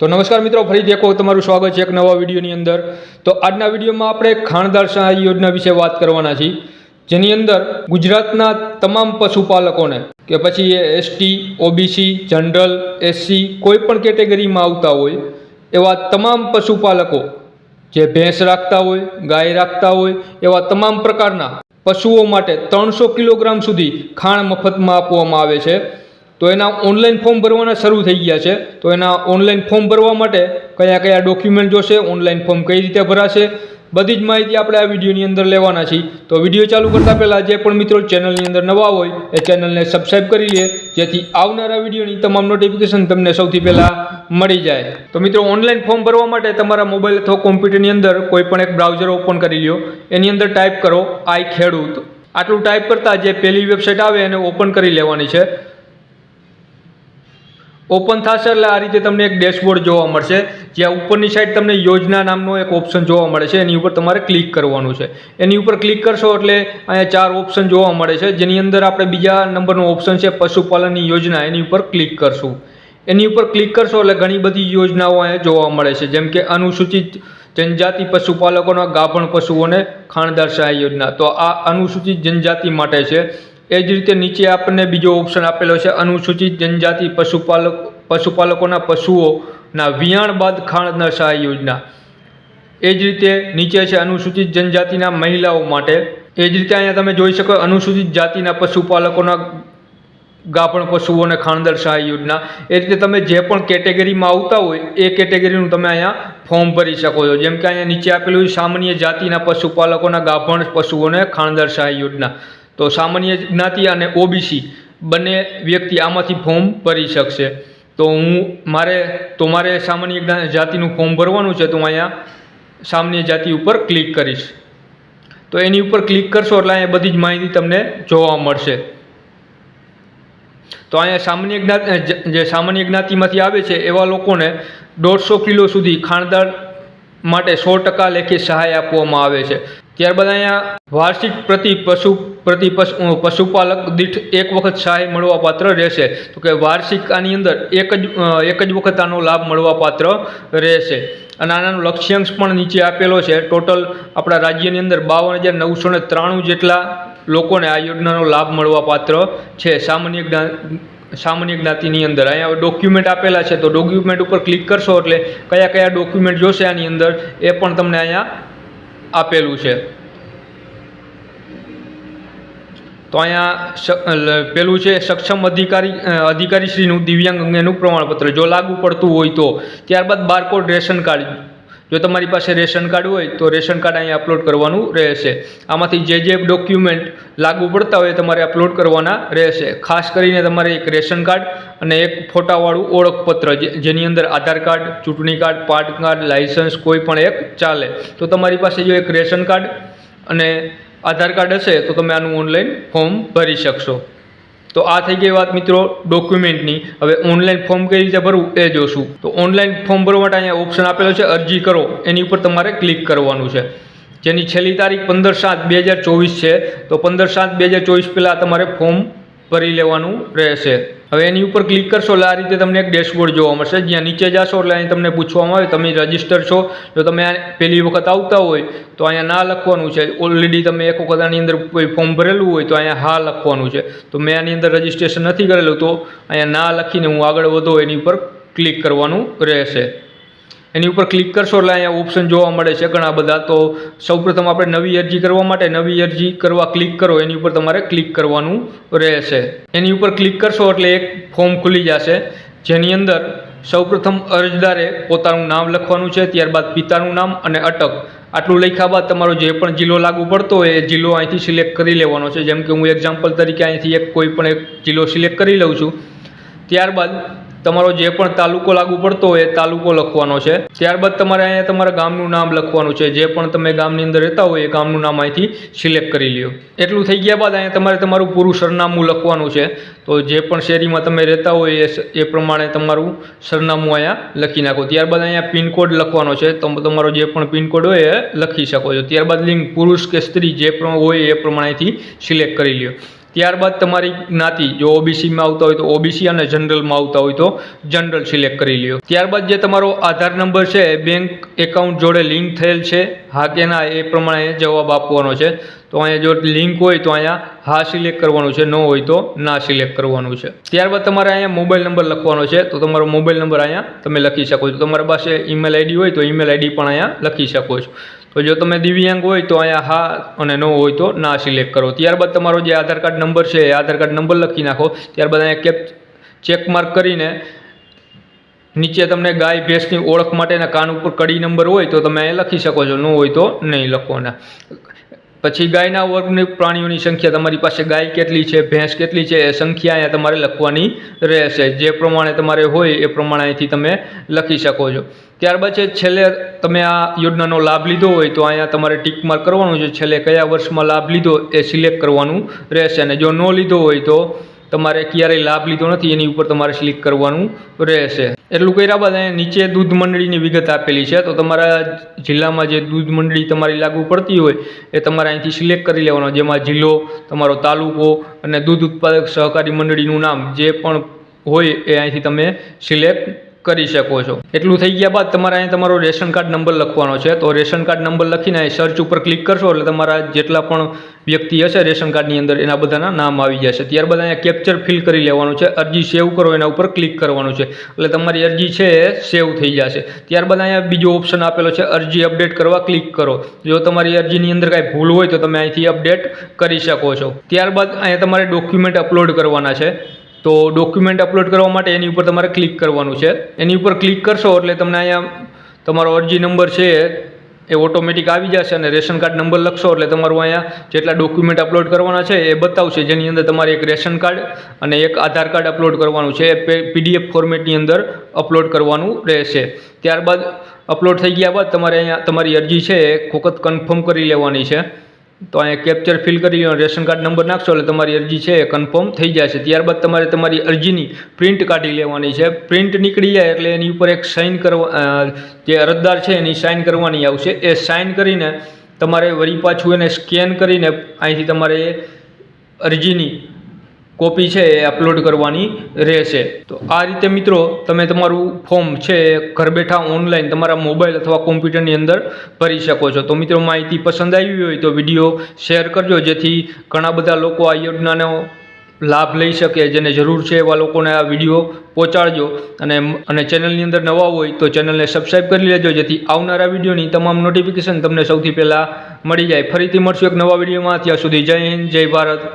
તો નમસ્કાર મિત્રો, ફરીથી એક તમારું સ્વાગત છે એક નવા વિડીયોની અંદર. તો આજના વિડીયોમાં આપણે ખાણદાર સહાય યોજના વિશે વાત કરવાના છીએ. જેની અંદર ગુજરાતના તમામ પશુપાલકોને, કે પછી એ એસટી ઓબીસી જનરલ એસસી કોઈ પણ કેટેગરીમાં આવતા હોય, એવા તમામ પશુપાલકો જે ભેંસ રાખતા હોય, ગાય રાખતા હોય, એવા તમામ પ્રકારના પશુઓ માટે ત્રણસો કિલોગ્રામ સુધી ખાણ મફતમાં આપવામાં આવે છે. તો એના ઓનલાઈન ફોર્મ ભરવાના શરૂ થઈ ગયા છે. તો એના ઓનલાઈન ફોર્મ ભરવા માટે કયા કયા ડોક્યુમેન્ટ જોશે ઓનલાઈન ફોર્મ કઈ રીતે ભરાશે, બધી જ માહિતી આપણે આ વિડીયોની અંદર લેવાના છીએ. તો વીડિયો ચાલુ કરતાં પહેલાં જે પણ મિત્રો ચેનલની અંદર નવા હોય, એ ચેનલને સબસ્ક્રાઈબ કરી લે, જેથી આવનારા વિડીયોની તમામ નોટિફિકેશન તમને સૌથી પહેલાં મળી જાય. તો મિત્રો ઓનલાઈન ફોર્મ ભરવા માટે તમારા મોબાઈલ અથવા કોમ્પ્યુટરની અંદર કોઈ પણ એક બ્રાઉઝર ઓપન કરી લ્યો. એની અંદર ટાઈપ કરો, આઈ ખેડૂત. આટલું ટાઈપ કરતાં જે પહેલી વેબસાઇટ આવે એને ઓપન કરી લેવાની છે. ઓપન થશે એટલે આ રીતે તમને એક ડેશબોર્ડ જોવા મળશે, જ્યાં ઉપરની સાઈડ તમને યોજના નામનો એક ઓપ્શન જોવા મળે છે, એની ઉપર તમારે ક્લિક કરવાનું છે. એની ઉપર ક્લિક કરશો એટલે અહીંયા ચાર ઓપ્શન જોવા મળે છે, જેની અંદર આપણે બીજા નંબરનો ઓપ્શન છે, પશુપાલનની યોજના, એની ઉપર ક્લિક કરશું. એની ઉપર ક્લિક કરશો એટલે ઘણી બધી યોજનાઓ અહીંયા જોવા મળે છે, જેમ કે અનુસૂચિત જનજાતિ પશુપાલકોના ગાભણ પશુઓને ખાણદાર સહાય યોજના. તો આ અનુસૂચિત જનજાતિ માટે છે એ જ રીતે નીચે આપણને બીજો ઓપ્શન આપેલો છે, અનુસૂચિત જનજાતિ પશુપાલક, પશુપાલકોના પશુઓના વિયાણ બાદ ખાણદાર સહાય યોજના. એ જ રીતે નીચે છે અનુસૂચિત જનજાતિના મહિલાઓ માટે. એ જ રીતે અહીંયા તમે જોઈ શકો અનુસૂચિત જાતિના પશુપાલકોના ગાભણ પશુઓને ખાણદર સહાય યોજના. એ રીતે તમે જે પણ કેટેગરીમાં આવતા હોય, એ કેટેગરીનું તમે અહીંયા ફોર્મ ભરી શકો છો. જેમ કે અહીંયા નીચે આપેલું સામાન્ય જાતિના પશુપાલકોના ગાભણ પશુઓને ખાણદર સહાય યોજના. તો સામાન્ય જ્ઞાતિ અને ઓબીસી બંને વ્યક્તિ આમાંથી ફોર્મ ભરી શકશે. તો હું મારે, તો મારે સામાન્ય જાતિનું ફોર્મ ભરવાનું છે, તો હું અહીંયા સામાન્ય જાતિ ઉપર ક્લિક કરીશ. તો એની ઉપર ક્લિક કરશો એટલે અહીંયા બધી જ માહિતી તમને જોવા મળશે. તો અહીંયા સામાન્ય જ્ઞાતિ જે- સામાન્ય જ્ઞાતિમાંથી આવે છે, એવા લોકોને દોઢસો કિલો સુધી ખાણદાર માટે સો ટકા લેખે સહાય આપવામાં આવે છે. ત્યારબાદ અહીંયા વાર્ષિક પ્રતિ પશુ પ્રતિ પશુ પશુપાલક દીઠ એક વખત સહાય મળવાપાત્ર રહેશે. તો કે વાર્ષિક આની અંદર એક જ એક જ વખત આનો લાભ મળવાપાત્ર રહેશે. અને આનાનો લક્ષ્યાંશ પણ નીચે આપેલો છે. ટોટલ આપણા રાજ્યની અંદર બાવન હજાર નવસો ને ત્રાણું જેટલા લોકોને આ યોજનાનો લાભ મળવાપાત્ર છે. સામાન્ય જ્ઞાન સામાન્ય જ્ઞાતિની અંદર. અહીંયા ડોક્યુમેન્ટ આપેલા છે. તો ડોક્યુમેન્ટ ઉપર ક્લિક કરશો એટલે કયા કયા ડોક્યુમેન્ટ જોશે આની અંદર એ પણ તમને અહીંયા આપેલું છે. તો અહીંયા પેલું છે, સક્ષમ અધિકારી અધિકારીશ્રીનું દિવ્યાંગ અંગેનું પ્રમાણપત્ર. જો લાગુ પડતું હોય તો. ત્યારબાદ બારકોડ રેશન કાર્ડ. જો તમારી પાસે રેશન કાર્ડ હોય તો રેશન કાર્ડ અહીંયા અપલોડ કરવાનું રહેશે. આમાંથી જે જે ડોક્યુમેન્ટ લાગુ પડતા હોય તમારે અપલોડ કરવાના રહેશે. ખાસ કરીને તમારે એક રેશન કાર્ડ અને એક ફોટાવાળું ઓળખપત્ર જેની અંદર આધાર કાર્ડ, ચૂંટણી કાર્ડ, પાન કાર્ડ લાઇસન્સ કોઈ પણ એક ચાલે. તો તમારી પાસે જો એક રેશન કાર્ડ અને આધાર કાર્ડ હશે તો તમે આનું ઓનલાઈન ફોર્મ ભરી શકશો. તો આ થઈ ગઈ વાત મિત્રો ડોક્યુમેન્ટની. હવે ઓનલાઈન ફોર્મ કઈ રીતે ભરવું એ જોશું. તો ઓનલાઈન ફોર્મ ભરવા માટે અહીંયા ઓપ્શન આપેલો છે, અરજી કરો. એની ઉપર તમારે ક્લિક કરવાનું છે. જેની છેલ્લી તારીખ પંદર સાત બે હજાર ચોવીસ છે. તો પંદર સાત બે હજાર ચોવીસ પહેલાં તમારે ફોર્મ ભરી લેવાનું રહેશે. હવે એની ઉપર ક્લિક કરશો એટલે આ રીતે તમને એક ડેશબોર્ડ જોવા મળશે. જ્યાં નીચે જશો એટલે અહીં તમને પૂછવામાં આવે, તમે રજિસ્ટર છો. જો તમે પહેલી વખત આવતા હોય, તો અહીંયા ના લખવાનું છે. ઓલરેડી તમે એક વખત આની અંદર કોઈ ફોર્મ ભરેલું હોય, તો અહીંયા હા લખવાનું છે. તો મેં આની અંદર રજિસ્ટ્રેશન નથી કરેલું, તો અહીંયા ના લખીને હું આગળ વધો એની ઉપર ક્લિક કરવાનું રહેશે. એની ઉપર ક્લિક કરશો એટલે અહીંયા ઓપ્શન જોવા મળે છે ઘણા બધા. તો સૌપ્રથમ આપણે નવી અરજી કરવા માટે નવી અરજી કરવા ક્લિક કરો, એની ઉપર તમારે ક્લિક કરવાનું રહેશે. એની ઉપર ક્લિક કરશો એટલે એક ફોર્મ ખુલી જશે, જેની અંદર સૌપ્રથમ અરજદારે પોતાનું નામ લખવાનું છે, ત્યારબાદ પિતાનું નામ અને અટક. આટલું લખ્યા બાદ તમારો જે પણ જિલ્લો લાગુ પડતો હોય એ જિલ્લો અહીંથી સિલેક્ટ કરી લેવાનો છે. જેમ કે હું એક્ઝામ્પલ તરીકે અહીંથી એક કોઈ પણ એક જિલ્લો સિલેક્ટ કરી લઉં છું. ત્યારબાદ તમારો જે પણ તાલુકો લાગુ પડતો હોય એ તાલુકો લખવાનો છે. ત્યારબાદ તમારે અહીંયા તમારા ગામનું નામ લખવાનું છે. જે પણ તમે ગામની અંદર રહેતા હોય એ ગામનું નામ અહીંથી સિલેક્ટ કરી લ્યો. એટલું થઈ ગયા બાદ અહીંયા તમારે તમારું પૂરું સરનામું લખવાનું છે. તો જે પણ શેરીમાં તમે રહેતા હોય એ પ્રમાણે તમારું સરનામું અહીંયા લખી નાખો. ત્યારબાદ અહીંયા પિનકોડ લખવાનો છે. તો તમારો જે પણ પિનકોડ હોય એ લખી શકો છો. ત્યારબાદ લિંગ, પુરુષ કે સ્ત્રી જે પણ હોય એ પ્રમાણેથી સિલેક્ટ કરી લ્યો. ત્યારબાદ તમારી જ્ઞાતિ જો ઓબીસીમાં આવતા હોય તો ઓબીસી અને જનરલમાં આવતા હોય તો જનરલ સિલેક્ટ કરી લ્યો. ત્યારબાદ જે તમારો આધાર નંબર છે બેંક એકાઉન્ટ જોડે લિંક થયેલ છે, હા કે ના એ પ્રમાણે જવાબ આપવાનો છે. તો અહીંયા જો લિંક હોય તો અહીંયા હા સિલેક્ટ કરવાનું છે ન હોય તો ના સિલેક્ટ કરવાનું છે. ત્યારબાદ તમારે અહીંયા મોબાઈલ નંબર લખવાનો છે, તો તમારો મોબાઈલ નંબર અહીંયા તમે લખી શકો છો. તમારા પાસે ઈમેલ આઈડી હોય તો ઈમેલ આઈડી પણ અહીંયા લખી શકો છો. તો જો તમે દિવ્યાંગ હોય તો અહીંયા હા અને ન હોય તો ના સિલેક્ટ કરો. ત્યારબાદ તમારો જે આધાર કાર્ડ નંબર છે એ આધાર કાર્ડ નંબર લખી નાખો. ત્યારબાદ અહીંયા કેપ ચેક માર્ક કરીને નીચે તમને ગાય ભેંસની ઓળખ માટેના કાન ઉપર કડી નંબર હોય તો તમે લખી શકો છો. ન હોય તો નહીં લખવાના. પછી ગાયના વર્ગની પ્રાણીઓની સંખ્યા તમારી પાસે ગાય કેટલી છે, ભેંસ કેટલી છે, એ સંખ્યા અહીંયા તમારે લખવાની રહેશે. જે પ્રમાણે તમારે હોય એ પ્રમાણે અહીંથી તમે લખી શકો છો. ત્યારબાદ છેલ્લે તમે આ યોજનાનો લાભ લીધો હોય તો અહીંયા તમારે ટીક માર્ક કરવાનું છે. છેલ્લે કયા વર્ષમાં લાભ લીધો એ સિલેક્ટ કરવાનું રહેશે. અને જો ન લીધો હોય તો તમારે ક્યારેય લાભ લીધો નથી, એની ઉપર તમારે સિલેક્ટ કરવાનું રહેશે. એટલું કર્યા બાદ અહીંયા નીચે દૂધ મંડળીની વિગત આપેલી છે. તો તમારા જિલ્લામાં જે દૂધ મંડળી તમારી લાગુ પડતી હોય, એ તમારે અહીંથી સિલેક્ટ કરી લેવાનો. જેમાં જિલ્લો, તમારો તાલુકો અને દૂધ ઉત્પાદક સહકારી મંડળીનું નામ જે પણ હોય એ અહીંથી તમે સિલેક્ટ કરી શકો છો. એટલું થઈ ગયા બાદ તમારે અહીં તમારો રેશન કાર્ડ નંબર લખવાનો છે. તો રેશન કાર્ડ નંબર લખીને અહીં સર્ચ ઉપર ક્લિક કરશો એટલે તમારા જેટલા પણ વ્યક્તિ હશે રેશન કાર્ડની અંદર એના બધાના નામ આવી જશે. ત્યારબાદ અહીંયા કેપ્ચર ફિલ કરી લેવાનું છે. અરજી સેવ કરો એના ઉપર ક્લિક કરવાનું છે. એટલે તમારી અરજી છે એ સેવ થઈ જશે. ત્યારબાદ અહીંયા બીજો ઓપ્શન આપેલો છે. અરજી અપડેટ કરવા ક્લિક કરો. જો તમારી અરજીની અંદર કાંઈ ભૂલ હોય તો તમે અહીંથી અપડેટ કરી શકો છો. ત્યારબાદ અહીંયા તમારે ડોક્યુમેન્ટ અપલોડ કરવાના છે. તો ડોક્યુમેન્ટ અપલોડ કરવા માટે એની ઉપર તમારે ક્લિક કરવાનું છે. એની ઉપર ક્લિક કરશો એટલે તમને અહીંયા તમારો અરજી નંબર છે એ ઓટોમેટિક આવી જશે અને રેશન કાર્ડ નંબર લખશો એટલે તમારું અહીંયા જેટલા ડોક્યુમેન્ટ અપલોડ કરવાના છે એ બતાવશે. જેની અંદર તમારે એક રેશન કાર્ડ અને એક આધાર કાર્ડ અપલોડ કરવાનું છે. એ પીડીએફ ફોર્મેટની અંદર અપલોડ કરવાનું રહેશે. ત્યારબાદ અપલોડ થઈ ગયા બાદ તમારે અહીંયા તમારી અરજી છે એ વખત કન્ફર્મ કરી લેવાની છે. તો અહીંયા કેપ્ચર ફિલ કરી લો રેશન કાર્ડ નંબર નાખશો એટલે તમારી અરજી છે એ કન્ફર્મ થઈ જશે. ત્યારબાદ તમારે તમારી અરજીની પ્રિન્ટ કાઢી લેવાની છે. પ્રિન્ટ નીકળી જાય એટલે એની ઉપર એક સાઇન કરવા જે અરજદાર છે એની સાઇન કરવાની આવશે. એ સાઇન કરીને તમારે વળી પાછું એને સ્કેન કરીને અહીંથી તમારે અરજીની કોપી છે એ અપલોડ કરવાની રહેશે. તો આ રીતે મિત્રો તમે તમારું ફોર્મ છે ઘર બેઠા ઓનલાઈન તમારા મોબાઈલ અથવા કોમ્પ્યુટરની અંદર ભરી શકો છો. તો મિત્રો માહિતી પસંદ આવી હોય તો વીડિયો શેર કરજો, જેથી ઘણા બધા લોકો આ યોજનાનો લાભ લઈ શકે, જેને જરૂર છે એવા લોકોને આ વીડિયો પહોંચાડજો. અને અને ચેનલની અંદર નવા હોય તો ચેનલને સબસ્ક્રાઈબ કરી લેજો, જેથી આવનારા વિડીયોની તમામ નોટિફિકેશન તમને સૌથી પહેલાં મળી જાય. ફરીથી મળશું એક નવા વિડીયોમાં ત્યાં સુધી જય હિન્દ, જય ભારત.